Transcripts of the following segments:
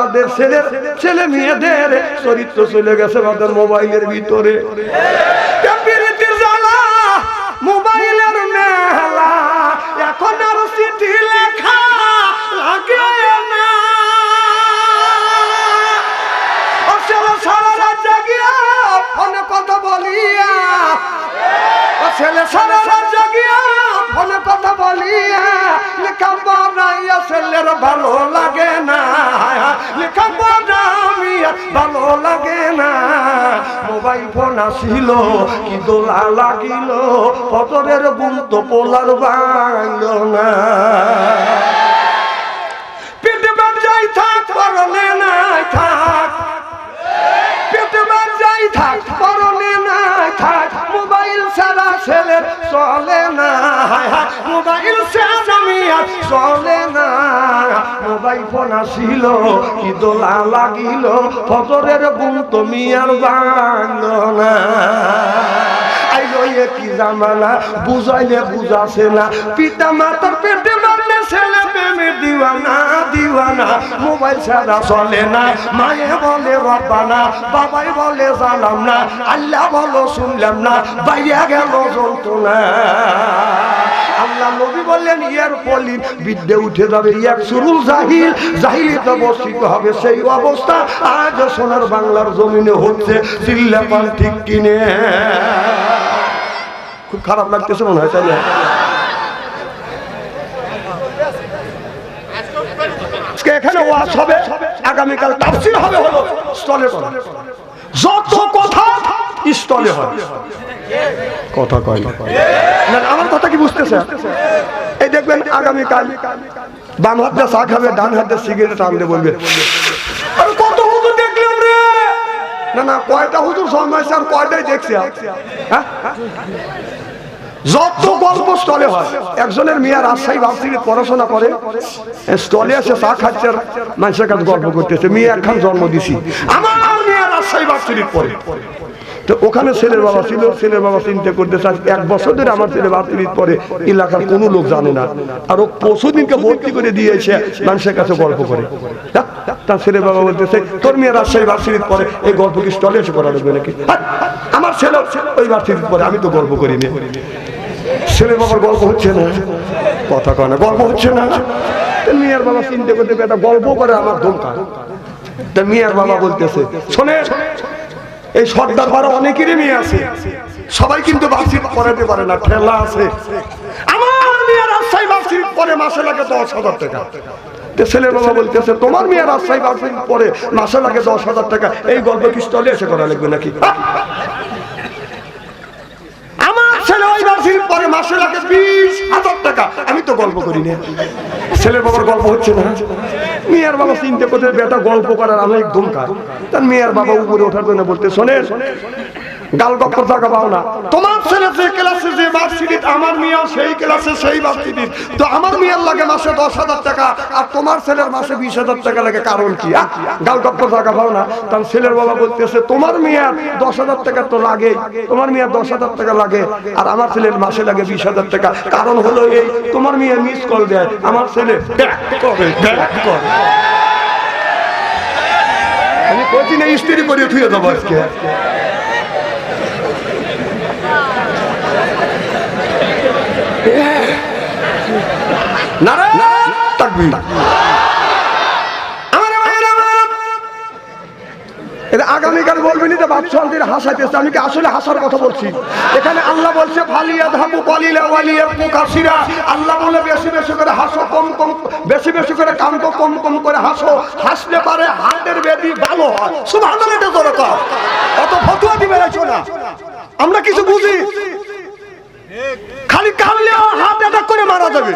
আমাদের ছেলে ছেলে মেয়েদের চরিত্র চলে গেছে আমাদের মোবাইলের ভিতরে। আসিল কি দোলা লাগিল পটরের গুম তো পোলার বাংল না। মোবাইল ছাড়া ছেলের চলে না। মোবাইল ছাড়া মিয়া চলে না। মোবাইল ফোন আসিল, কি দোলা লাগিল, ফজরের গুম তো মিয়ার বাংল না। কি জামানা, বুঝাইলে বুঝাছে না। পিতা মাতার পেটে মারলে ছেলে প্রেমে দিওয়ানা দিওয়ানা। মোবাইল ছাড়া চলে না। মায়ে বলে, রব্বানা। বাবাই বলে, জানাম না। আল্লাহ বলো, শুনলাম না। বাইয়া গেল যন্ত্রণা। আল্লাহ নবী বললেন, ইয়ার পলি বিদ্যে উঠে যাবে ইয়ার সুরুল জাহিল। জাহিলিতে বর্ষিত হবে সেই অবস্থা। আজ সোনার বাংলার জমিনে হচ্ছে চিল্লাপান ঠিক কিনে। খুব খারাপ লাগতেছে মনে হয়? আজকে এখানে ওয়াজ হবে, আগামীকাল তাফসীর হবে হলো স্টলে। যত কথা স্টলে হয়। কথা কয় না। আমার কথা কি বুঝতেছে? এই দেখবেন আগামীকাল বাম হাতে চা খাবে, ডান হাতে সিগারেট আনতে বলবে। না না, কয়টা হুজুর জন্মাইছে আর কয়টাই দেখছি। হ্যাঁ? যত গল্প স্টলে হয়, একজনের মেয়া রাজশাহী ভার্সিটি পড়াশোনা করে, স্টলে এসে চা খাচ্ছে মানুষের কাছে গল্প করতেছে, মেয়ে, একখান জন্ম দিছি। আমার মেয়ে রাজশাহী ভার্সিটির পরে তো ওখানে ছেলের বাবা ছিল ছেলের বাবা চিন্তা করতেছে আজ এক বছর ধরে আমার ছেলে ভার্সিটির পরে এলাকার কোনো লোক জানে না। আর ও পশুদিনকে ভর্তি করে দিয়েছে মানুষের কাছে গল্প করে? তার ছেলের বাবা বলতেছে তোর মেয়ে রাজশাহী ভার্সিটির পরে এই গল্প কি স্টলে এসে করা লাগবে নাকি? হ্যাঁ, আমার ছেলে ওই ভার্সিটির পরে আমি তো গল্প করি করিনি ছেলে বাবার গল্প হচ্ছে না। কথা কয় না গল্প হচ্ছে না। মেয়ের বাবা চিন্তা করতে গল্প করে আমার দমকা তা মিয়ার বাবা বলতেছে শোনে এই সর্দার পাড়া অনেকেরই মেয়ে আছে। সবাই কিন্তু বাসির পড়াতে পারে না, ঠেলা আছে। আমার রাজশাহী বাসির পরে মাসে লাগে দশ হাজার টাকা। বলতেছে, তোমার মেয়ে রাজশাহী পরে মাসে লাগে দশ হাজার টাকা। এই গল্প কি স্টলে এসে করা লাগবে নাকি? পরে হাজার টাকা। আমি তো গল্প বাবার গল্প হচ্ছে মেয়ের বেটা গল্প করার একদম কাজ তার মেয়ের বাবা উপরে ওঠার জন্য বলতে, শোনেন গাল গপ্প পাও না। তোমার ছেলে যে ক্লাসে যে ভার্সিটি আমার মেয়ে সেই ক্লাসে সেই ভার্সিটি তো আমার মেয়ের লাগে মাসে দশ হাজার টাকা, আর তোমার ছেলের মাসে বিশ হাজার টাকা লাগে, কারণ কি? গাল না। তার ছেলের বাবা বলতেছে, তোমার মেয়ের দশ হাজার টাকা তো লাগে, তোমার দশ হাজার টাকা লাগে, আর আমার ছেলের মাসে লাগে বিশ হাজার টাকা। কারণ হলো এই, তোমার মেয়ে মিস কল দেয়, আমার ছেলে। আমি কোচিনে স্ত্রী করে থুয়ে দেবো আজকে নারায়ণ তাকবীর আমার ভাইয়ের আমার এটা আগামীকাল বলবেন হাসাইতেছে। আমি কি আসলে হাসার কথা বলছি? এখানে আল্লাহ বলছে পালিলা ওয়ালিয়া আল্লাহ বলে বেশি বেশি করে হাসো কম কম বেশি বেশি করে কান্ত কম কম করে হাসো। হাসলে পারে হাতের বেদি ভালো হয়। সুবহানাল্লাহ এটা দরকার অত ফতুয়া দিবে না আমরা কিছু বুঝি? খালি কানলেও হাত অ্যাটাক করে মারা যাবে।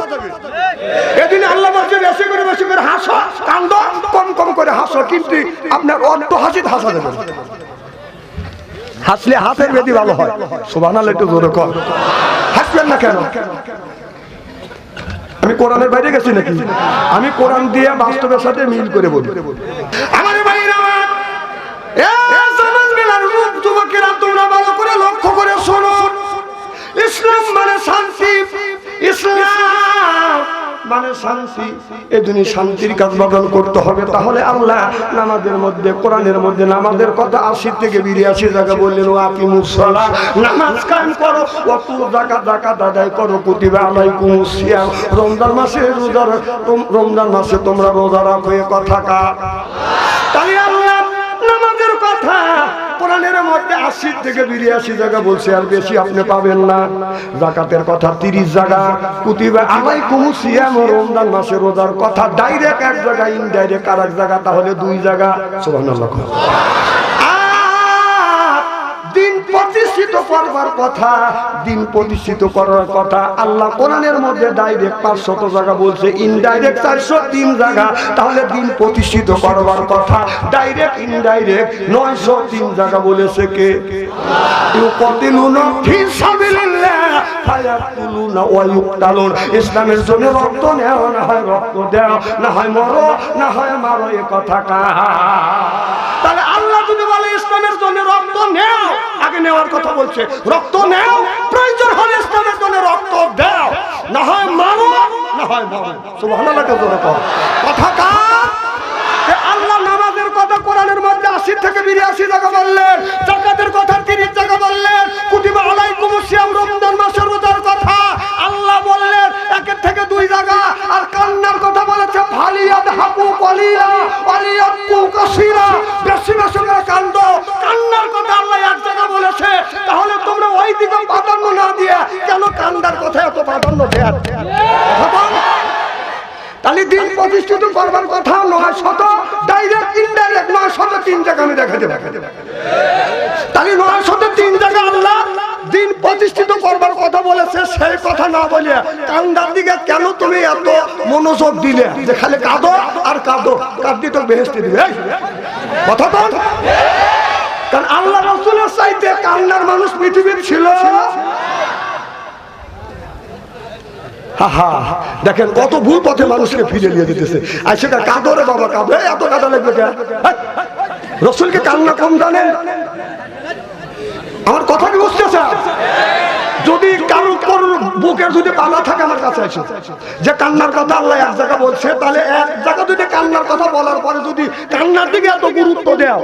এদিন আল্লাহ বলছে বেশি করে বেশি করে হাসো কান্দ কম কম করে হাসো কিন্তু আপনার অর্ধ হাসিত হাসা দেবে। হাসলে হাতের বেদি ভালো হয়। সোভান একটু জোরে কর। হাসবেন না কেন? আমি কোরআনের বাইরে গেছি নাকি? আমি কোরআন দিয়ে বাস্তবের সাথে মিল করে বলি। আমার ভাইরা মানে শান্তি এই জন্য শান্তির কাজ বদল করতে হবে, তাহলে আল্লাহ নামাজের মধ্যে, কোরআনের মধ্যে নামাজের কথা আশি থেকে বিরিয়াশি জায়গা বললেন ও আপি মুসলা নামাজ কায়েম করো অত জায়গা জায়গা দাদাই করো, কুতিবা আলাইকুম সিয়াম। রমজান মাসে রোজা রমজান মাসে তোমরা রোজা রাখো, এ কথা কার? আশি থেকে বিরিয়াশি জায়গা বলছে, আর বেশি আপনি পাবেন না। জাকাতের কথা তিরিশ জায়গা। কুতিবা আলাই কুমু সিয়াম রমজান মাসে রোজার কথা। ডাইরেক্ট এক জায়গা ইনডাইরেক্ট আর এক জায়গা, তাহলে দুই জায়গা। সোহান প্রতিষ্ঠিত করবার কথা, দিন প্রতিষ্ঠিত করার কথা। আল্লাহ কোরআনের মধ্যে ডাইরেক্ট পাঁচশত জায়গা বলছে ইনডাইরেক্ট চারশো তিন জায়গা। তাহলে দিন প্রতিষ্ঠিত করবার কথা ডাইরেক্ট ইনডাইরেক্ট নয়শো তিন জায়গা বলেছে কে? ইসলামের জন্য রক্ত নেও, না হয় রক্ত দাও, না হয় মরো, না হয় মারো, এ কথা তাহলে আল্লাহ যদি বলে ইসলামের জন্য নেও। আগে নেওয়ার কথা বলছে। রক্ত নেও। প্রয়োজন হলে ইসলামের জন্য রক্ত দাও। না হয় মারো, না হয় মারো। সুবহানাল্লাহ কথা কার? আল্লাহ নামাজের কথা কোরআনের মধ্যে আশি থেকে বিরাশি টাকা বললেন। জাকাতের কথা তিরিশ টাকা বললেন। কুতিবা আলাইকুম রমজান মাসের কথা আল্লাহ বললেন একের থেকে দুই জায়গা আর কান্নার কথা বলেছে ভালিয়াদ হাকু কলিয়া ওয়ালিয়াদ কু কাসিরা বেশি বেশি করে কান্দ কান্নার কথা আল্লাহ এক জায়গা বলেছে তাহলে তোমরা ওই দিকে প্রাধান্য না দিয়ে কেন কান্দার কথা এত প্রাধান্য দেয়ার কথা বল। তাহলে দিন প্রতিষ্ঠিত করবার কথা নয় শত ডাইরেক্ট ইনডাইরেক্ট নয় শত তিন জায়গা আমি দেখা দেবো তাহলে নয় শত তিন জায়গা আল্লাহ দিন প্রতিষ্ঠিত করবার কথা বলেছে সেই কথা না বলিয়া কান্দার দিকে কেন তুমি এত মনোযোগ দিলে? যে খালি কাঁদো আর কাঁদো কাঁদি তো বেহেস্তি দিবে। কথা তো কারণ আল্লাহ রসুলের চাইতে কান্নার মানুষ পৃথিবীর ছিল। হাহা, দেখেন কত ভুল পথে মানুষকে ফিরে নিয়ে দিতেছে আর সেটা কাঁদরে বাবা কাঁদো। এত কাঁদা লাগবে রসুলকে কান্না কম জানেন? আমার কথা কি বুঝতেছে যদি কারও কারোর বুকের যদি পালা থাকে আমার কাছে আছে যে কান্নার কথা আল্লাহ এক জায়গা বলছে, তাহলে এক জায়গা যদি কান্নার কথা বলার পরে যদি কান্নার দিকে এত গুরুত্ব দেও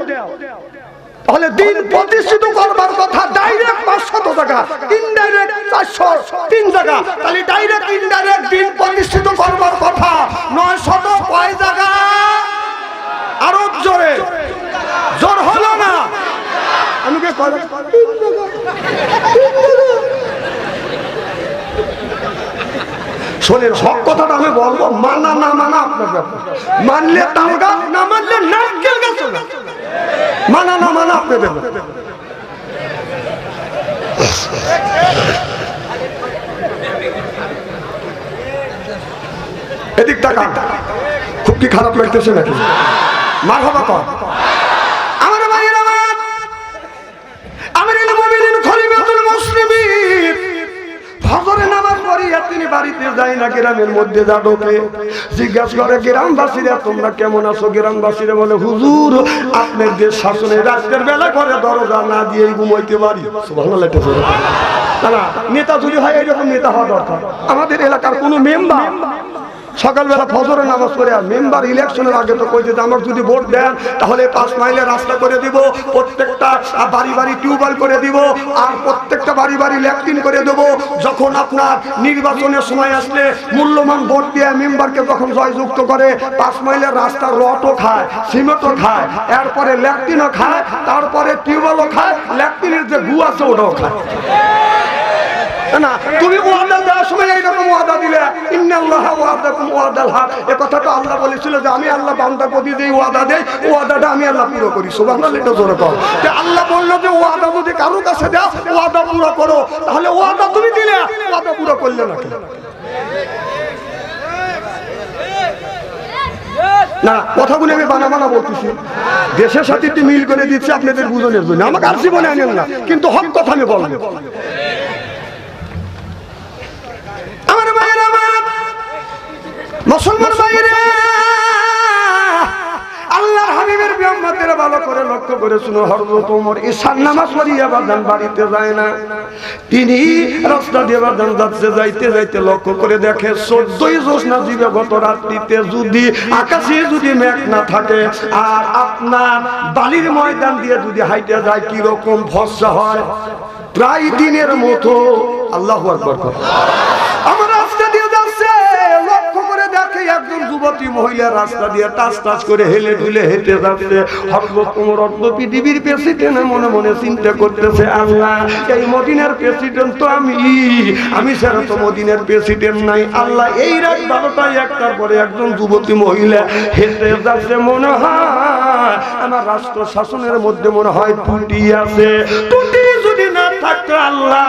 তাহলে দিন প্রতিষ্ঠিত করবার কথা ডাইরেক্ট পাঁচশত টাকা ইনডাইরেক্ট চারশো, তিন জায়গা। তাহলে ডাইরেক্ট ইনডাইরেক্ট দিন প্রতিষ্ঠিত করবার কথা নয় শত কয় জায়গা? আরও জোরে। জোর হলো না। শোনেন সব কথাটা আমি বলব, মানা না মানা আপনার মানলে তাল গাছ না মানলে নারকেল গাছ ব্যাপার। এদিক টাকা খুব কি খারাপ লাগতেছে নাকি? মাঘ কর। গ্রামের মধ্যে যা ঢোকে। জিজ্ঞাসা করে, গ্রামবাসীরা, তোমরা কেমন আছো? গ্রামবাসীরা বলে, হুজুর, আপনার দেশ শাসনে রাত্রের বেলা করে দরজা না দিয়ে ঘুমাইতে পারি। নেতা যদি হয়, এরকম নেতা হওয়া দরকার। আমাদের এলাকার কোনো মেম্বার সকালবেলা ফজরের নামাজ পড়ে আর মেম্বার ইলেকশনের আগে তো কইছে যে আমার যদি ভোট দেন, তাহলে পাঁচ মাইলের রাস্তা করে দিব, প্রত্যেকটা বাড়ি বাড়ি টিউবওয়েল করে দিব, আর প্রত্যেকটা বাড়ি বাড়ি ল্যাট্রিন করে দেব। যখন আপনার নির্বাচনের সময় আসলে মূল্যবান ভোট দিয়ে মেম্বারকে যখন জয়যুক্ত করে, পাঁচ মাইলের রাস্তা রটও খায়, সিমেন্টও খায়, এরপরে ল্যাট্রিনও খায়, তারপরে টিউবওয়েলও খায়, ল্যাট্রিনের যে গু আছে ওটাও খায়। না তুমি দেওয়ার সময় এইরকম ওয়াদা দিলে, ইন্নাল্লাহ ওয়াদাকুম ওয়াদাল হক। এ কথাটা আল্লাহ বলেছিল যে, আমি আল্লাহ বান্দার প্রতি যে ওয়াদা দেই ওয়াদাটা আমি আল্লাহ পুরো করি। সুবহানাল্লাহ, এটা জোরে কর যে আল্লাহ বলল যে, ওয়াদা যদি কারোর কাছে দাও, ওয়াদা পুরো করো। তাহলে ওয়াদা তুমি দিলে, ওয়াদা পুরো করলে না? না কথাগুলো আমি বানা বানা বলতেছি। দেশের সাথে একটু মিল করে দিচ্ছি আপনাদের বুঝনের জন্য। আমাকে আর জীবনে আনেন না, কিন্তু হক কথা আমি বলব। মুসলমান ভাইয়েরা আল্লাহ হাবিবের বিয়াম্মাদের ভালো করে লক্ষ্য করে শুনো হরজত ওমর ঈশান নামাজ পড়িয়া বাদান বাড়িতে যায় না। তিনি রাস্তা দিয়ে বাদান যাচ্ছে, যাইতে যাইতে লক্ষ্য করে দেখে চোদ্দই জোসনা জীবে গত রাত্রিতে যদি আকাশে যদি মেঘ না থাকে, আর আপনার বালির ময়দান দিয়ে যদি হাইটে যায়, কীরকম ভরসা হয়? প্রায় দিনের মতো, আল্লাহ আকবর আমার যুবতী মহিলা রাস্তা দিয়ে টাচ টাচ করে হেলে দুলে হেঁটে যাচ্ছে। তোমার অর্ধ পৃথিবীর প্রেসিডেন্ট মনে মনে চিন্তা করতেছে, আল্লাহ, এই মদিনার প্রেসিডেন্ট তো আমি। আমি ছাড়া তো মদিনার প্রেসিডেন্ট নাই। আল্লাহ, এই রাত বারোটায় একটার পরে একজন যুবতী মহিলা হেঁটে যাচ্ছে, মনে হয় আমার রাষ্ট্র শাসনের মধ্যে মনে হয় ত্রুটি আছে। থাকতো আল্লাহ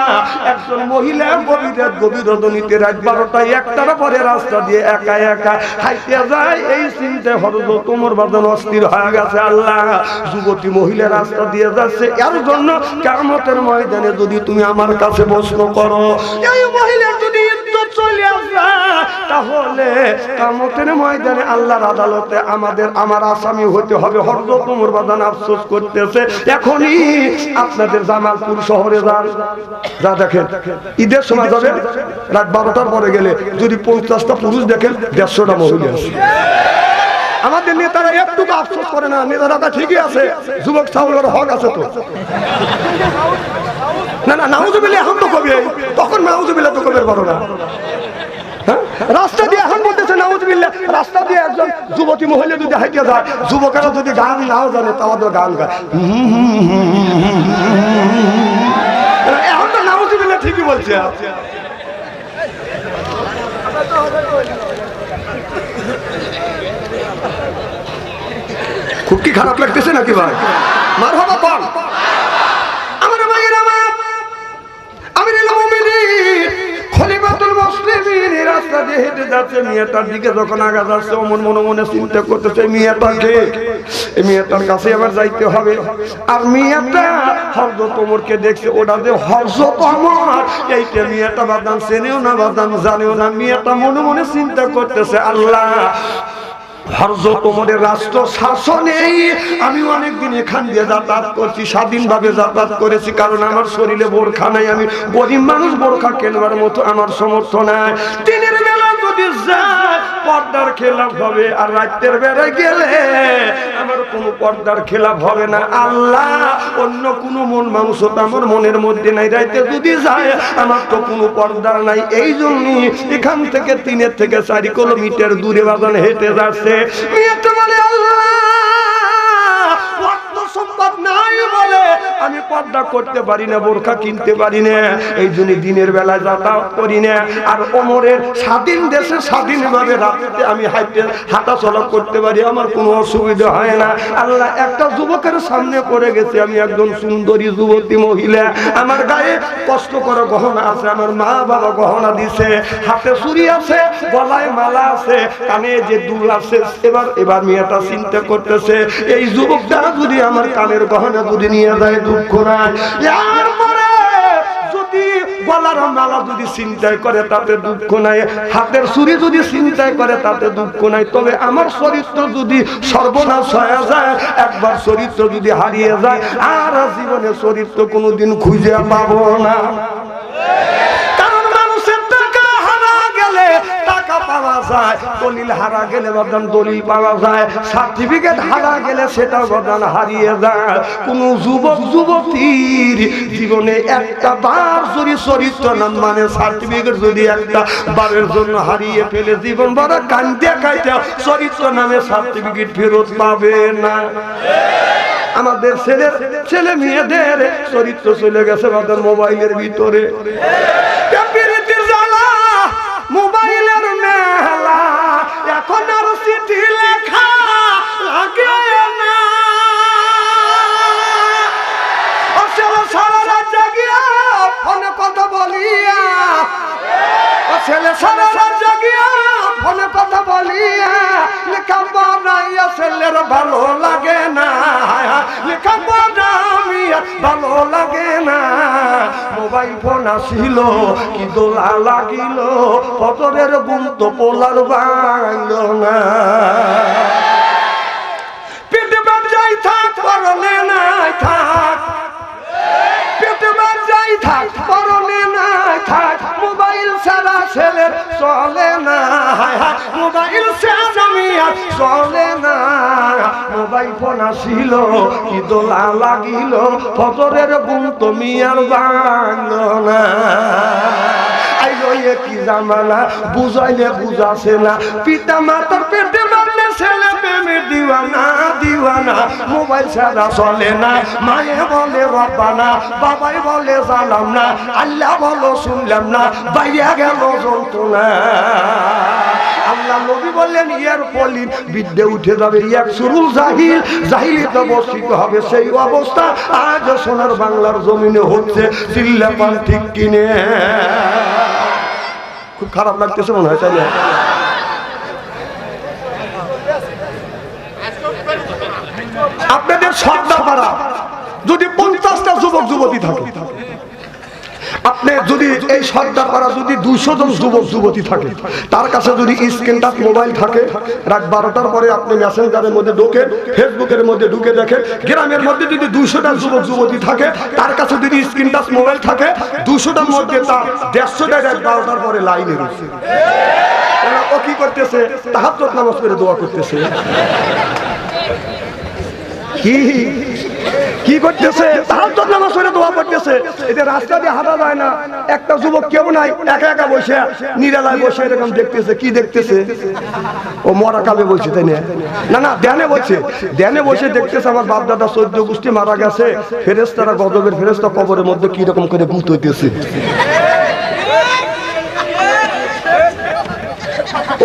একজন মহিলা গভীরের গভীর রজনীতে রাত বারোটায় একটার পরে রাস্তা দিয়ে একা একা হাইতে যায়, এই চিন্তায় হরদ তোমার বাদন অস্থির হয়ে গেছে আল্লাহ। যুবতী মহিলা রাস্তা দিয়ে যাচ্ছে, এর জন্য কেমতের ময়দানে যদি তুমি আমার কাছে প্রশ্ন করো, এই মহিলা যদি চলে আসা তাহলে কামতের ময়দানে আল্লাহর আদালতে আমাদের, আমার আসামি হতে হবে। হরদ তোমার বাদান আফসোস করতেছে। এখনই আপনাদের জামালপুর শহরে যান। যা দেখেন, ঈদের সময় যাবে রাত বারোটার পরে গেলে যদি পঞ্চাশটা পুরুষ দেখেন, দেড়শোটা মহিলা আছে। আমাদের নেতারা একটু আফসোস করে না, নেতারা ঠিকই আছে। যুবক ছাগলের হক আছে তো। না না নাউজুবিল্লা এখন তো কবি তখন নাউজুবিল্লা তো কবির বড় না হ্যাঁ? রাস্তা দিয়ে এখন বলতেছে নাউজুবিল্লা রাস্তা দিয়ে একজন যুবতী মহিলা যদি হাইতে যায়, যুবকেরা যদি গান নাও জানে তাহলে গান গায়। এখন তো নাউজুবিল্লা ঠিকই বলছে। খুব কি খারাপ লাগতেছে নাকি ভাই? মার হবা কম খলিফাতুল চিন্তা করতেছে কাছে আবার যাইতে হবে। আর দেখছে যে বাদাম চেনেও না, বাদাম জানেও না, মেয়েটা মনে মনে চিন্তা করতেছে, আল্লাহ রাষ্ট্র শাসনেই অনেকদিন যাতায়াত করছি, স্বাধীনভাবে যাতায়াত করেছি, কারণ আমার শরীরে বোরখা নাই। আমি গরিব মানুষ, বোরখা কেনবার মতো আমার সমর্থ নাই। দিনের বেলা পর্দার খেলাফ হবে। আর রাতের বেলায় গেলে আমার কোনো পর্দার খেলাফ হবে না। আল্লাহ, অন্য কোনো মন মানুষ আমার মনের মধ্যে নাই। রাইতে যদি যায়, আমার তো কোনো পর্দার নাই। এই জন্যই এখান থেকে তিনের থেকে চারি কিলোমিটার দূরে বাগান হেঁটে যাচ্ছে। আল্লাহ আমি পর্দা করতে পারি না, বোরখা কিনতে পারি না, এই জন্য দিনের বেলায় যাতায়াত করি না। আর ওমরের স্বাধীন দেশে স্বাধীনভাবে রাত্রে আমি হাইটে হাঁটা চলা করতে পারি, আমার কোনো অসুবিধা হয় না। আল্লাহ একটা যুবকের সামনে পড়ে গেছে, আমি একজন সুন্দরী যুবতী মহিলা। আমার গায়ে কষ্ট করে গহনা আছে, আমার মা বাবা গহনা দিছে, হাতে চুরি আছে, গলায় মালা আছে, কানে যে দুল আছে, এবার এবার মেয়েটা চিন্তা করতেছে, এই যুবকটা যদি আমার কানের গহনা যদি নিয়ে যায় দুঃখ নাই। মরে যদি গলার মালা যদি চিন্তায় করে, তাতে দুঃখ নাই। হাতের ছুরি যদি চিন্তায় করে, তাতে দুঃখ নাই। তবে আমার চরিত্র যদি সর্বনাশ হয়ে যায়, একবার চরিত্র যদি হারিয়ে যায়, আর জীবনে চরিত্র কোনোদিন খুঁজে পাবো না। যায়, দলিল হারা গেলে বদান দলিল পাওয়া যায় সার্টিফিকেট হারা গেলে সেটাও বদান হারিয়ে যায়। কোন যুবক, যুবতীর জীবনে একটা বার যদি চরিত্র নাম মানে সার্টিফিকেট যদি একটা বারের জন্য হারিয়ে ফেলে জীবন বড় কান্দে খাইতে চরিত্র নামে সার্টিফিকেট ফেরত পাবে না। আমাদের ছেলের, ছেলে মেয়েদের চরিত্র চলে গেছে আমাদের মোবাইলের ভিতরে। ছেলে সারা জাগিয়া ফোনে কথা বলিয়া, লেখা পড়াইয়া ছেলের ভালো লাগে না। লেখা পড়াইয়া ভালো লাগে না। মোবাইল ফোন আসিল, কি দোলা লাগিল, পদরের গুণ তো পোলার বাইল না। চলে না। হায় হায়, মোবাইল ছাড়া চলে না। মোবাইল ফোন আসিল, কি দোলা লাগিল, ফজরের গুম তুমি আর না। আইলো কি জামানা, বুঝাইলে বুঝাছে না। পিতা মাতার পেটে মারলে মোবাইল ছাড়া চলে না, মায়ে বলে বাবাই বলে, জানাম না আল্লাহ বলো, শুনলাম না বাইয়া গেল আল্লাহ নবী বললেন ইয়ার পলিন বিদ্যে উঠে যাবে ইয়াক সুরুল জাহিল জাহিলিতে অবস্থিত হবে সেই অবস্থা, আজ সোনার বাংলার জমিনে হচ্ছে চিল্লাপান ঠিক কিনে। খুব খারাপ লাগতেছে মনে হয়, তাই না? আপনাদের সর্দার পাড়া যদি পঞ্চাশটা যুবক, যুবতী থাকে। আপনি যদি এই সর্দার পাড়া যদি দুইশো জন যুবক, যুবতী থাকে, তার কাছে যদি স্ক্রিন টাচ, মোবাইল থাকে, রাত বারোটার পরে আপনি মেসেঞ্জারের মধ্যে ঢুকে, ফেসবুকের মধ্যে ঢুকে দেখেন গ্রামের মধ্যে যদি দুইশোটা যুবক, যুবতী থাকে, তার কাছে যদি স্ক্রিন টাচ, মোবাইল থাকে দুশোটার মধ্যে তার দেড়শোটা রাত বারোটার পরে লাইনে রয়েছে। ও কি করতেছে? তাহার নামাজ করে দোয়া করতেছে। কি? কি করতেছে? তাহাজ্জুদ নামাজ পড়ে দোয়া করতেছে। এতে রাস্তা দিয়ে হাঁটা যায় না। একটা যুবক কেউ নাই, একা একা বসে, নিরালায় বসে এরকম দেখতেছে। কি দেখতেছে? ও মরা কাবে বলছে, তাই না? না ধ্যানে বলছে। ধ্যানে বসে দেখতেছে আমার বাপ দাদা চোদ্দ গোষ্ঠী মারা গেছে। ফেরেস্তারা গজবের ফেরেস্তা কবরের মধ্যে কি রকম করে ভূত হইতেছে।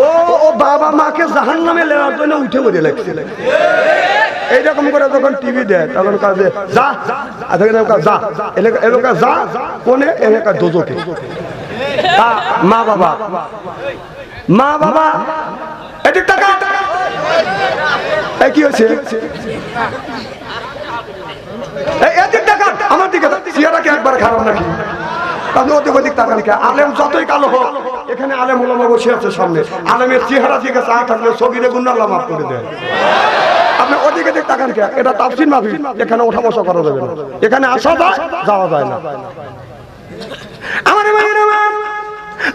ও ও বাবা মাকে জাহান নামে লেওয়ার জন্য উঠে পড়ে লাগছে। এইরকম করে যখন টিভি দেয়, তখন কাজে যা, আর এলাকা যা, এলাকা এলাকা যা কোনে এলাকা দোজকে। মা বাবা মা বাবা এদিক টাকা। কি হয়েছে? আমার দিকে আলেম যতই কালো আলেম বসে আছে সামনে। আলেমের চেহারা দিকে চা থাকলে ছবিরে গুন্ডাল্লা মাফ করে দেয়। আপনি ওদিকে দিক তাকান কে, এটা তাফসির মাফি এখানে ওঠা বসা করা যাবে না। এখানে আসা যায়, যাওয়া যায় না। আমার ভাইয়ের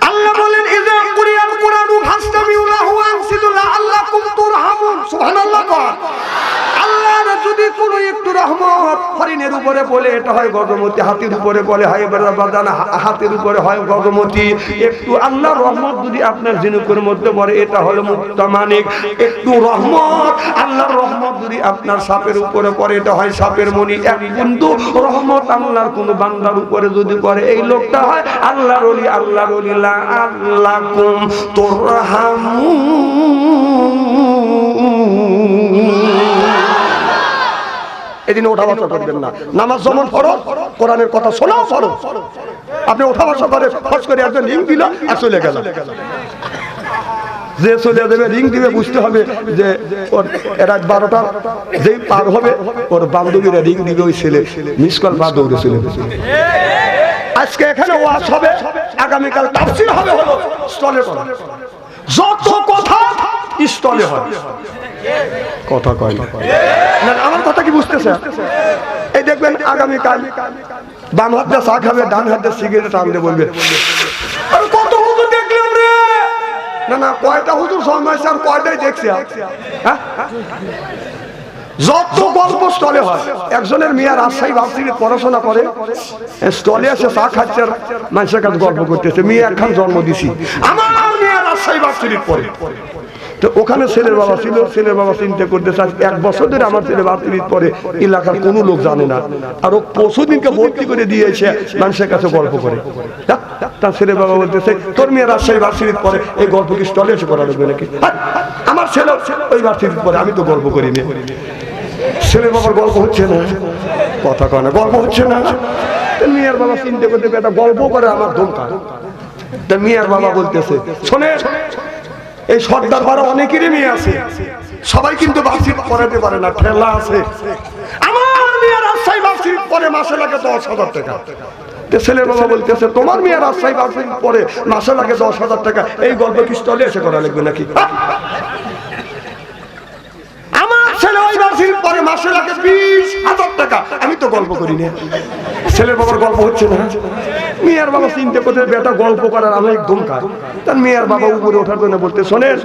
আল্লাহ বলেন ইজা কুরিয়াল কুরআনু ফাসতামিউ লাহু আনসিতু লাআল্লাকুম তুরহামুন। সুবহানাল্লাহ কর। আল্লাহর যদি কোনো একটু রহমত হরিণের উপরে বলে, এটা হয় উপরে বলে উপরে হয় একটু রহমত যদি আপনার মধ্যে পড়ে, এটা রহমত আল্লাহর রহমত যদি আপনার সাপের উপরে পড়ে, এটা হয় সাপের রহমত কোন বান্দার উপরে যদি করে এই লোকটা হয় আল্লাহর ওলি আল্লাহর ওলি, লা আল্লাকুম তুরহামুন। এদিন ওঠা বসা করবেন না। নামাজ যেমন ফরজ কোরআনের কথা শোনাও ফরজ। আপনি ওঠা বসা করে ফস করে একজন লিঙ্ক দিল আর চলে গেল। যে চলে দেবে রিং দিবে বুঝতে হবে যে ওর রাত বারোটা যেই পার হবে ওর বান্ধবীরা রিং দিবে ওই ছেলে। মিস কল বা দৌড়ে চলে আজকে এখানে ওয়াজ হবে আগামীকাল তাফসির হবে হলো। স্টলে যত স্টলে হয়। কথা কয় না। আমার কথা কি বুঝতেছে? এই দেখবেন আগামীকাল বাম হাতে চা খাবে ডান হাতে সিগারেট টানতে বলবে। কত হুজুর দেখলাম রে! না না কয়টা হুজুর সন্ন্যাসী আর কয়টাই দেখছি? আর? হ্যাঁ? যত গল্প স্টলে হয় একজনের মেয়ে রাজশাহী পড়াশোনা করে স্টলে এসে চা খাচ্ছে মানুষের কাছে গল্প করতেছে মেয়ে একখান জন্ম দিছি। আমার মেয়ে রাজশাহী ভার্সিটির পরে তো ওখানে ছেলের বাবা ছিল ছেলের বাবা চিন্তা করতেছে আজ এক বছর ধরে আমার ছেলে ভার্সিটির পরে এলাকার কোনো লোক জানে না। আর ও পরশু দিনকে ভর্তি করে দিয়েছে মানুষের কাছে গল্প করে। তার ছেলে বাবা বলতেছে তোর মেয়ে রাজশাহী ভার্সিটির পরে এই গল্প কি স্টলে এসে করা লাগবে নাকি? হ্যাঁ, আমার ছেলে ওই ভার্সিটির পরে আমি তো গল্প করি করিনি ছেলে বাবার গল্প হচ্ছে না কথা কয় না গল্প হচ্ছে না। মিয়ার বাবা চিন্তা করতে একটা গল্প করে আমার ধমকা তা মিয়ার বাবা বলতেছে শোনে এই সর্দার পাড়া অনেকেরই মেয়ে আছে। সবাই কিন্তু বাসি পড়াতে পারে না, ঠেলা আছে। মেয়ে রাজশাহী বাসি পরে মাসে দশ হাজার টাকা। ছেলের বাবা বলতেছে, তোমার মেয়ে রাজশাহী বাসি পরে মাসে লাগে দশ হাজার টাকা। এই গল্প কি স্টলে এসে করা লাগবে নাকি হ্যাঁ? আমার বাসির পরে মাসে লাগে বিশ হাজার টাকা। আমি তো গল্প করি না। ছেলের বাবার গল্প হচ্ছে না। মেয়ের বাবা চিনতে করতে বেটা গল্প করার আমি একদম কাজ তার মেয়ের বাবা উপরে ওঠার জন্য বলতে, শোনেন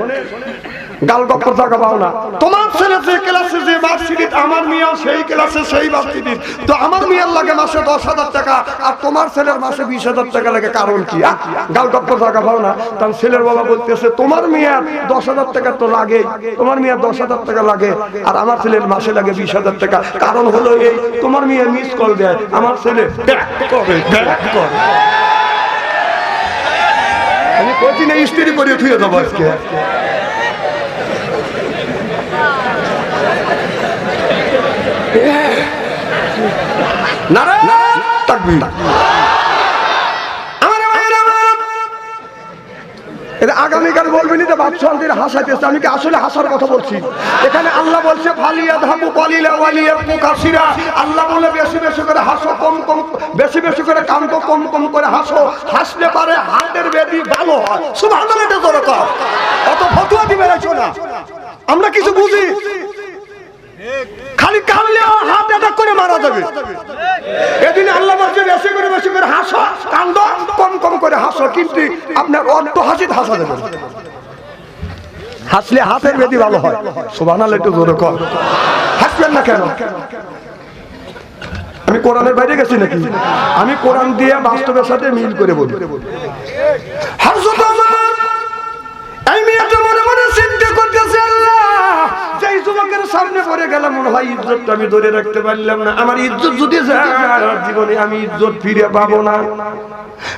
ছেলের মাসে লাগে, কারণ বাবা বলতেছে, তোমার দশ হাজার টাকা তো লাগে, তোমার দশ হাজার টাকা লাগে, আর আমার ছেলের মাসে লাগে বিশ হাজার টাকা। কারণ হলো এই, তোমার মেয়ে মিস কল দেয়, আমার ছেলে আমি কচি না স্ত্রী করে থুয়ে দেবো আজকে নারে তাকবীর আমার ভাইয়েরা আমার এটা আগামীকাল বলবেন হাসাইতেছে। আমি কি আসলে হাসার কথা বলছি? এখানে আল্লাহ বলছে ফালিয়া ধাবু পালিলা ওয়ালিয়া পুকাসিরা আল্লাহ বলে বেশি বেশি করে হাসো কম কম বেশি বেশি করে কান্দো কম কম করে হাসো। হাসলে পারে হাতের বেদি ভালো হয়। সুবহানাল্লাহ এটা দরকার অত ফতুয়া দিবে না আমরা কিছু বুঝি? খালি কানলে হাত করে মারা যাবে। এদিন আল্লাহ বলছে, বেশি করে বেশি করে হাসো, কান্দ, কম কম করে হাসো, কিন্তু আপনার অর্ধ হাসিত হাসা দেবে হাসলে হাতের বেদি ভালো হয়। সুবান একটু জোরে কর। হাসবেন না কেন? আমি কোরআনের বাইরে গেছি নাকি? আমি কোরআন দিয়ে বাস্তবের সাথে মিল করে বলি। হাসত সামনে পড়ে গেলাম, মনে হয় ইজ্জতটা আমি ধরে রাখতে পারলাম না। আমার ইজ্জত যদি যায় জীবনে আমি ইজ্জত ফিরে পাবো না।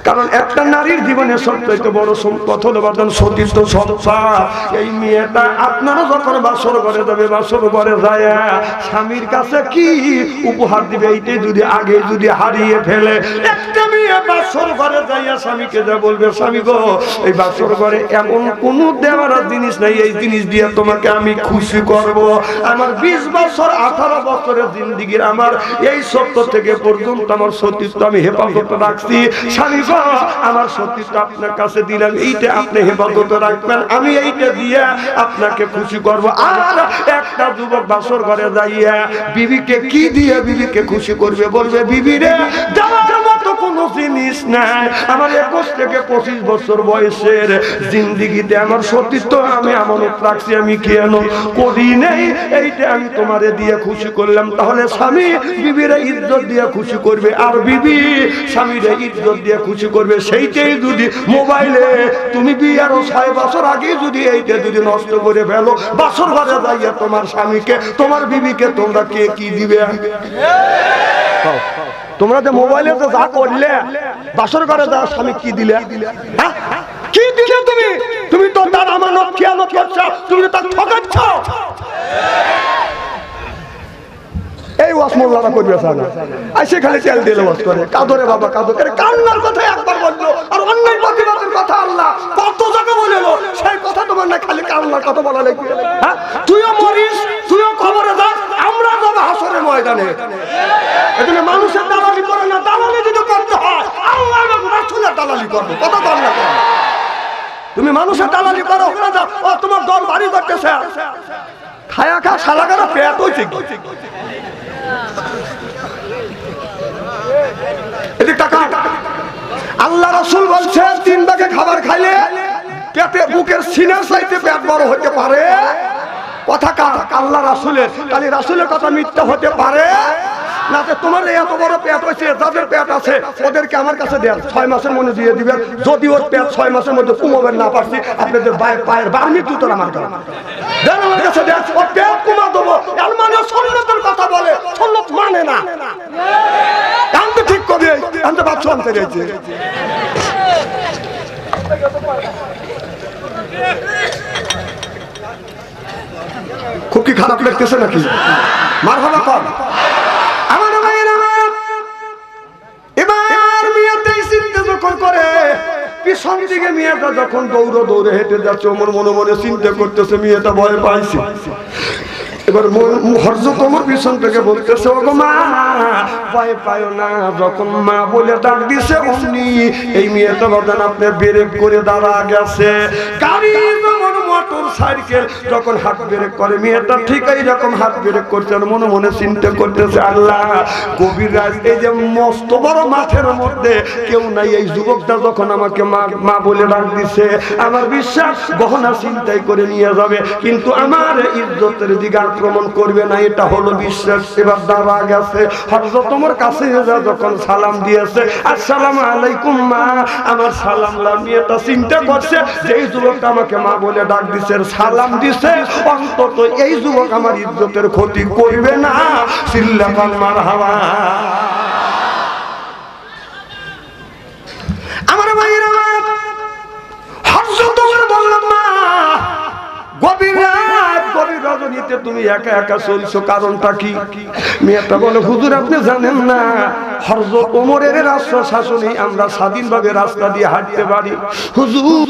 কারণ একটা নারীর জীবনে সবচাইতে বড় হলো বাদন সতীর্থ সত্তা। এই মেয়েটা আপনারও যখন বাসর ঘরে যাবে, বাসর ঘরে যায়। স্বামীর কাছে কি উপহার দিবে, এইটাই যদি আগে যদি হারিয়ে ফেলে। একটা মেয়ে বাসর ঘরে যাইয়া স্বামীকে যা বলবে, স্বামী গো, এই বাসর ঘরে এমন কোন দেওয়ার জিনিস নাই। এই জিনিস দিয়ে তোমাকে আমি খুশি করব। আমার বিশ বছর, আঠারো বছরের জিন্দিগির আমার এই সত্য থেকে পর্যন্ত আমার সতীত্ব আমি হেফাজত রাখছি। স্বামী আমার সতীত্ব আপনার কাছে দিলাম, এইটা আপনি হেফাজত রাখবেন, আমি এইটা দিয়ে আপনাকে খুশি করব। আর একটা যুবক বাসর ঘরে যাইয়া বিবিকে কি দিয়ে বিবিকে খুশি করবে বলবে, বিবি রে জিনিস নাই। আমার একুশ থেকে পঁচিশ বছর বয়সের জিন্দিগিতে আমার সতীত্ব আমি আমানত রাখছি, আমি কেন করি নেই? এইটা আমি তোমারে দিয়ে খুশি করলাম। তাহলে স্বামী বিবির ইজ্জত দিয়ে খুশি করবে আর বিবি স্বামীর ইজ্জত দিয়ে খুশি করবে। সেইটাই যদি মোবাইলে তুমি বিয়ার ছয় বছর আগে যদি এইটা যদি নষ্ট করে ফেলো বছর ঘরে যাইয়া তোমার স্বামীকে, তোমার বিবিকে তোমরা কে কি দিবে? কও। তোমরা যে মোবাইলে তো যা করলে, বাসর ঘরে যা স্বামী কি দিলে? হ্যাঁ? কি দিলে তুমি? তুমি তো তার আমার খেয়ালত করছ, তুমি তো তার ঠকাচ্ছ। এই ওয়াস মোল্লারা করবে না আর সেখানে তেল দিলে ওয়াস করে। কাদরে বাবা কাদর করে কান্নার কথা একবার বলল। আর অন্যায় প্রতিবাদের কথা আল্লাহ কত জায়গা বলেলো সেই কথা তোমার না খালি কান্নার কথা বলা লাগবে। হ্যাঁ? তুইও মরিস, তুইও খবরে যা আমরা যাব হাসরের ময়দানে। এখানে মানুষের দালালি করে না, দালালি যদি করতে হয়, আল্লাহ দালালি কত? তুমি মানুষের দালালি করো, ওখানে যাও, ও, তোমার দল করতেছে। খায়া খা আল্লাহ রসুল বলছে, তিন খাবার খাইলে পেটে, বুকের সিনার সাইতে পেট বড় হতে পারে। কথা কার আল্লাহ রাসুলের। তাহলে রাসুলের কথা মিথ্যা হতে পারে। তোমার বড় পেট যাদের পেট আছে, ওদেরকে আমার কাছে ছয় মাসের দিয়ে পেট ছয় মাসের মধ্যে না মানে মানে ঠিক করে আনতে বাচ্চা আনতে গেছে। খুব কি খারাপ লাগতেছে নাকি? মার হবা কম পিছন দিকে মেয়েটা যখন দৌড়ো দৌড়ে হেঁটে যাচ্ছে, ওমর মনে মনে চিন্তা করতেছে, মেয়েটা ভয় পাইছে। এবার হর্য তোমার পিছন থেকে বলতেছে ও গো মা, ভয় পায় না, যখন মা বলে ডাক দিছে, অমনি এই মেয়েটা বাদান আপনি বেরেক করে দাঁড়া গেছে গাড়ি যেমন মোটর সাইকেল যখন হাত ব্রেক করে, মেয়েটা ঠিক এইরকম হাত ব্রেক করছে, আর মনে মনে চিন্তা করতেছে, আল্লাহ, গভীর রাত, এই যে মস্ত বড় মাঠের মধ্যে কেউ নাই, এই যুবকটা যখন আমাকে মা মা বলে ডাক দিছে, আমার বিশ্বাস, গহনা চিন্তাই করে নিয়ে যাবে, কিন্তু আমার ইজ্জতের দিকে আক্রমণ করবে না, এটা হলো বিশ্বাস। এবার দাঁড়া গেছে হজরত তোমার কাছে যখন সালাম দিয়েছে, আসসালামু আলাইকুম মা। আমার সালাম লামিয়েটা চিন্তা করছে যে এই যুবকটা আমাকে মা বলে ডাক দিছে, সালাম দিছে, অন্তত এই যুবক আমার ইজ্জতের ক্ষতি করবে না। মার হাওয়া আমার ভাইয়ের তুমি একা একা চলছো, কারণটা কি? মেয়েটা বলে, হুজুর, আপনি জানেন না, হযরত ওমরের রাষ্ট্র শাসনে আমরা স্বাধীনভাবে রাস্তা দিয়ে হাঁটতে পারি। হুজুর